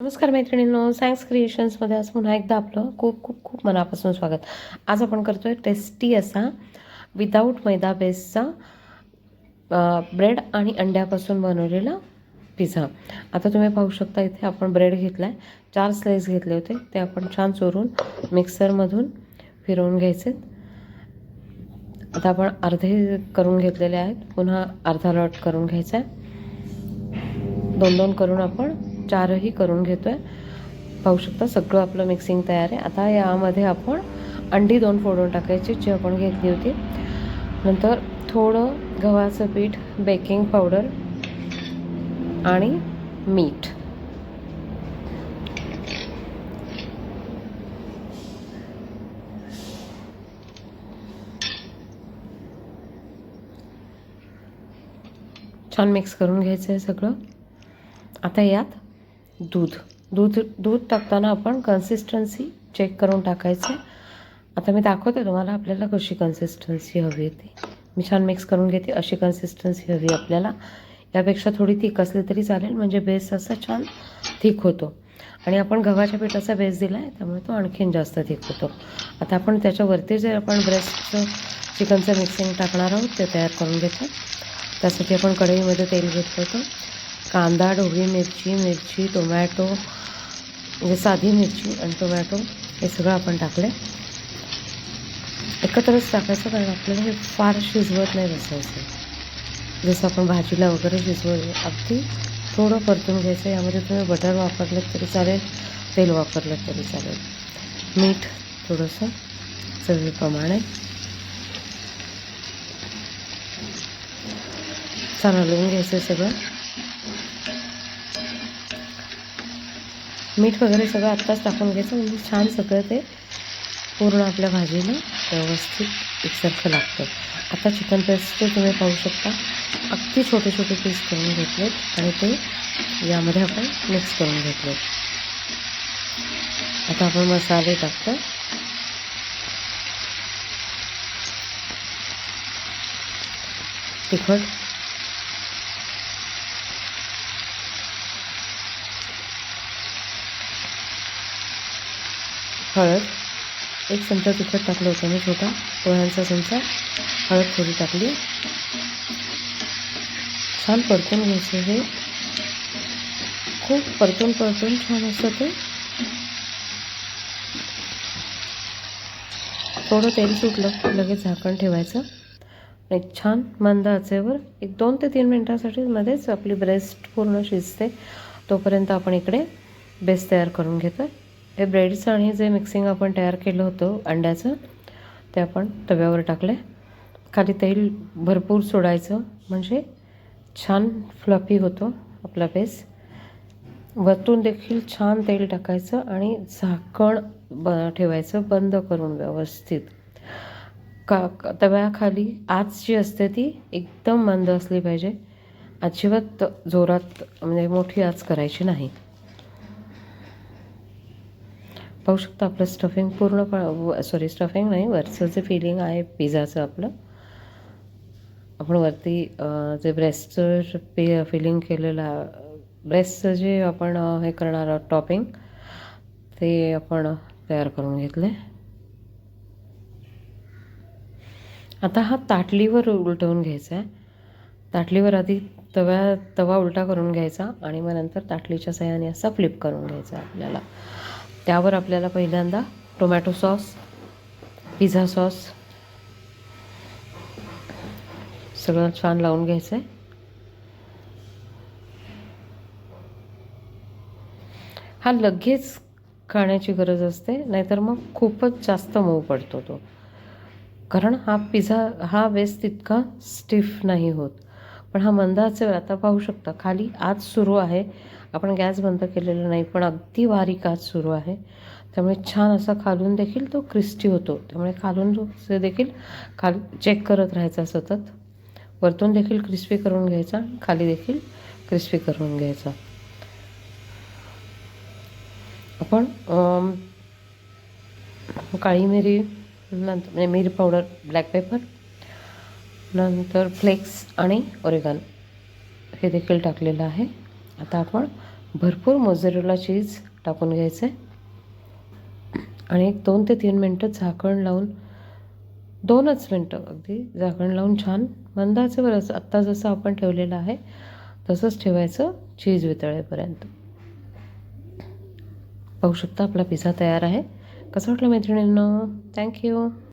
नमस्कार मैत्रिणींनो सायन्स क्रिएशन्समध्ये आज पुन्हा एकदा आपलं खूप खूप खूप मनापासून स्वागत. आज आपण करतो आहे टेस्टी असा विदाऊट मैदा बेसचा ब्रेड आणि अंड्यापासून बनवलेला पिझ्झा आता तुम्ही पाहू शकता इथे आपण ब्रेड घेतला आहे चार स्लाईस घेतले होते ते आपण छान चोरून मिक्सरमधून फिरवून घ्यायचे. आता आपण अर्धे करून घेतलेले आहेत पुन्हा अर्धा लॉट करून घ्यायचा आहे. दोन दोन करून आपण चारही करून घेतो आहे पाहू शकता सगळं आपलं मिक्सिंग तयार आहे. आता यामध्ये आपण अंडी दोन फोडून टाकायची जी आपण घेतली होती. नंतर थोडं गव्हाचं पीठ बेकिंग पावडर आणि मीठ. छान मिक्स करून घ्यायचं आहे सगळं. आता यात दूध. दूध दूध टाकताना आपण कन्सिस्टन्सी चेक करून टाकायचं. आता मी दाखवते तुम्हाला आपल्याला कशी कन्सिस्टन्सी हवी आहे ती. मी छान मिक्स करून घेते अशी कन्सिस्टन्सी हवी आपल्याला. यापेक्षा थोडी थिक असली तरी चालेल म्हणजे बेस असा छान थिक होतो. आणि आपण गव्हाच्या पिठाचा बेस दिला आहे त्यामुळे तो आणखीन जास्त थिक होतो. आता आपण त्याच्यावरती जे आपण ब्रेस्टचं चिकनचं मिक्सिंग टाकणार आहोत ते तयार करून घेतो त्यासाठी आपण कढईमध्ये तेल घेतलं होतं. कांदा ढोबळी मिरची मिरची टोमॅटो म्हणजे साधी मिरची आणि टोमॅटो हे सगळं आपण टाकले. एकत्रच टाकायचं कारण आपल्याला हे फार शिजवत नाही बसायचं. जसं आपण भाजीला वगैरे शिजवत अगदी थोडं परतून घ्यायचं यामध्ये तुम्ही बटर वापरलं तरी चालेल तेल वापरलं तरी चालेल. मीठ थोडंसं चवीप्रमाणे. चांगलं हलवून घ्यायचं सगळं. मीठ वगैरे सगळं आत्ताच टाकून घ्यायचं. म्हणजे छान सगळं ते पूर्ण आपल्या भाजीला व्यवस्थित एकसारखं लागतं. आता चिकन पेस्टचे तुम्ही पाहू शकता. अगदी छोटे छोटे पीस करून घेतलेत आणि ते यामध्ये आपण मिक्स करून घेतले आता आपण मसाले टाकतो. तिखट. हळद. एक चमचा तिखट टाकलं होतं मी छोटा. पोह्यांचा चमचा. हळद थोडी टाकली. छान परतून घ्यायचं हे. खूप परतून परतून छान असं ते. थोडं तेल सुटलं की लगेच झाकण ठेवायचं. आणि छान मंद आचेवर एक दोन ते तीन मिनटासाठी मध्येच आपली ब्रेस्ट पूर्ण शिजते. तोपर्यंत आपण इकडे बेस तयार करून घेतो आहे हे ब्रेडचं आणि जे मिक्सिंग आपण तयार केलं होतं अंड्याचं ते आपण तव्यावर टाकलं खाली तेल भरपूर सोडायचं म्हणजे छान फ्लफी होतो आपला बेस वरतून देखील छान तेल टाकायचं आणि झाकण ब ठेवायचं बंद करून व्यवस्थित. का तव्याखाली आच जी असते ती एकदम मंद असली पाहिजे. अजिबात जोरात म्हणजे मोठी आच करायची नाही. पाहू शकता आपलं स्टफिंग पूर्ण सॉरी स्टफिंग नाही वरचं जे फिलिंग आहे पिझ्झाचं आपलं आपण वरती जे ब्रेस्टचं पे फिलिंग केलेलं ब्रेस्टचं जे आपण हे करणार आहोत टॉपिंग ते आपण तयार करून घेतले. आता हा ताटलीवर उलटवून घ्यायचा आहे. ताटलीवर आधी तव्या तवा उलटा करून घ्यायचा आणि मग नंतर ताटलीच्या सहाय्याने असा फ्लिप करून घ्यायचा आपल्याला. त्यावर आपल्याला पहिल्यांदा टोमॅटो सॉस पिझ्झा सॉस सगळं छान लावून घ्यायचं आहे हा लगेच खाण्याची गरज असते नाहीतर मग खूपच जास्त मऊ पडतो तो. कारण हा पिझ्झा हा बेस तितका स्टिफ नाही होत. पण हा मंदाचे आता पाहू शकता खाली आज सुरू आहे आपण गॅस बंद केलेला नाही पण अगदी बारीक काच सुरू आहे. त्यामुळे छान असा खालून देखील तो क्रिस्टी होतो. त्यामुळे खालून तो देखील खाल चेक करत राहायचा सतत. वरतून देखील क्रिस्पी करून घ्यायचा खाली देखील क्रिस्पी करून घ्यायचा. आपण काळी मिरी नंतर म्हणजे मिरी पावडर ब्लॅक पेपर नंतर फ्लेक्स आणि ओरेगन हे देखील टाकलेलं आहे. आता आपण भरपूर मोझरेला चीज टाकून घ्यायचं. आहे आणि एक दोन ते तीन मिनटं झाकण लावून दोनच मिनटं अगदी झाकण लावून छान मंदाचेवर बरंच आत्ता जसं आपण ठेवलेलं आहे तसंच ठेवायचं चीज वितळेपर्यंत. पाहू शकता आपला पिझ्झा तयार आहे. कसं वाटलं मैत्रिणींना? थँक्यू